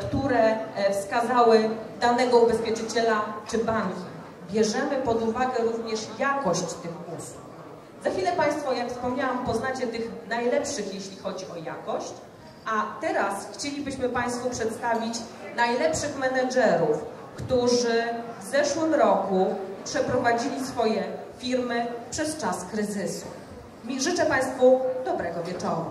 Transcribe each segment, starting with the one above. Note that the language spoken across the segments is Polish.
które e, wskazały danego ubezpieczyciela czy banki. Bierzemy pod uwagę również jakość tych usług. Za chwilę Państwo, jak wspomniałam, poznacie tych najlepszych, jeśli chodzi o jakość, a teraz chcielibyśmy Państwu przedstawić najlepszych menedżerów, którzy w zeszłym roku przeprowadzili swoje firmy przez czas kryzysu. Życzę Państwu dobrego wieczoru.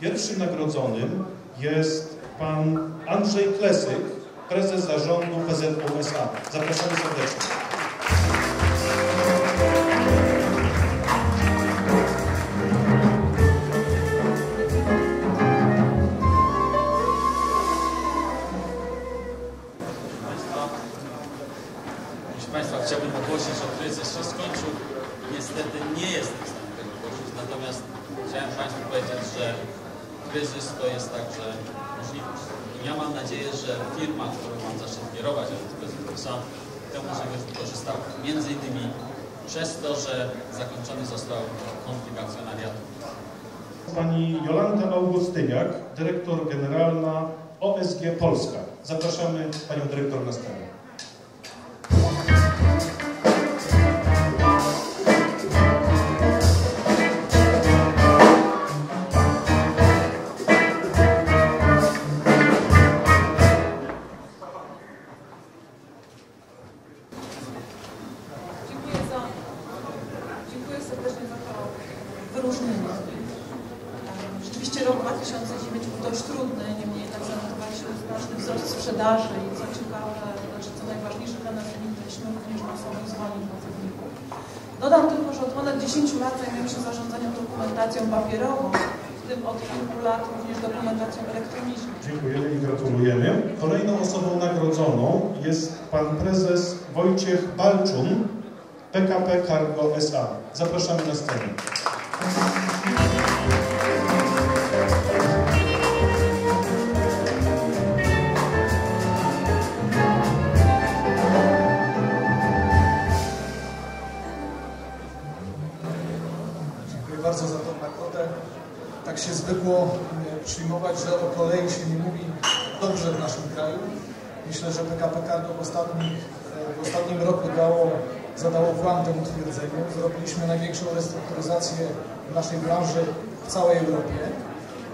Pierwszym nagrodzonym jest pan Andrzej Klesyk, prezes zarządu PZU SA. Zapraszamy serdecznie. Niestety nie jestem w stanie tego ogłosić, natomiast chciałem Państwu powiedzieć, że kryzys to jest także możliwość. I ja mam nadzieję, że firma, którą mam zaszczyt kierować, a więc PZPSA, tę możliwość wykorzystała. Między innymi przez to, że zakończony został konflikt akcjonariatu. Pani Jolanta Augustyniak, dyrektor generalna OSG Polska. Zapraszamy panią dyrektor na scenę. Rok 2009 był dość trudny, niemniej jednak zanotowaliśmy znaczny wzrost sprzedaży i co ciekawe, znaczy co najważniejsze dla nas mieliśmy również masowych zwolnień pracowników. Dodam tylko, że od ponad 10 lat zajmujemy się zarządzaniem dokumentacją papierową, w tym od kilku lat również dokumentacją elektroniczną. Dziękujemy i gratulujemy. Kolejną osobą nagrodzoną jest pan prezes Wojciech Balczun, PKP Cargo SA. Zapraszamy na scenę. Bardzo za tą nagrodę. Tak się zwykło e, przyjmować, że o kolei się nie mówi dobrze w naszym kraju. Myślę, że PKP Cargo w, ostatnich, e, w ostatnim roku dało, zadało włam temu twierdzeniu. Zrobiliśmy największą restrukturyzację w naszej branży w całej Europie.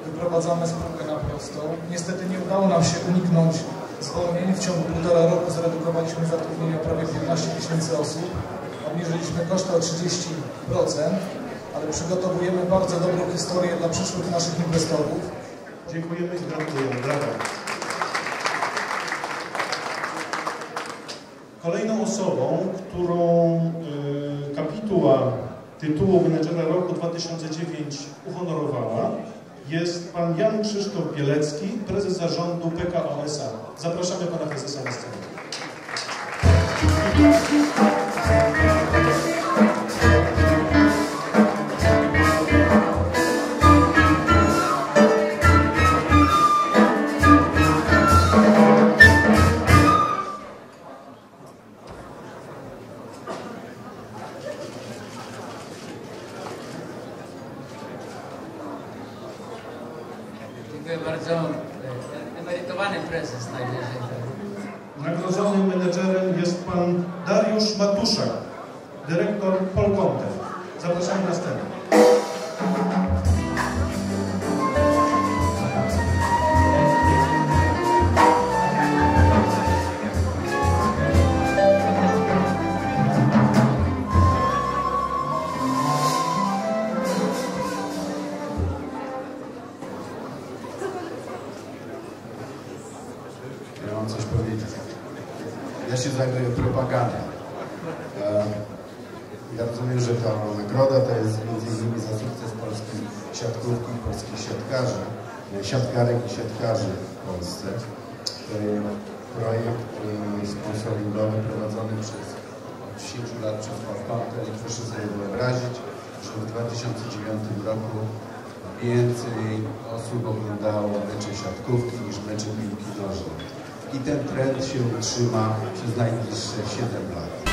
Wyprowadzamy spółkę na prostą. Niestety nie udało nam się uniknąć zwolnień. W ciągu półtora roku zredukowaliśmy zatrudnienie o prawie 15 tysięcy osób. Obniżyliśmy koszty o 30%, ale przygotowujemy bardzo dobrą historię dla przyszłych naszych inwestorów. Dziękujemy i gratulujemy. Brawo. Kolejną osobą, którą y, kapituła tytułu menedżera roku 2009 uhonorowała, jest pan Jan Krzysztof Bielecki, prezes zarządu PKO SA. Zapraszamy pana prezesa na scenę. Bardzo. Emerytowany prezes najwyżej. Nagrodzonym menedżerem jest pan Dariusz Matuszak, dyrektor Polkontem. Zapraszamy na Ja mam coś powiedzieć. Ja się zajmuję propagandą. E, Ja rozumiem, że ta nagroda to jest między innymi za sukces polskiej siatkówki polskich siatkarzy, e, siatkarek i siatkarzy w Polsce. Jest projekt e, sponsoringowy prowadzony przez od 10 lat przez Polkontę i proszę sobie wyobrazić, że w 2009 roku więcej osób oglądało mecze siatkówki niż mecze piłki nożnej. I ten trend się utrzyma przez najbliższe 7 lat.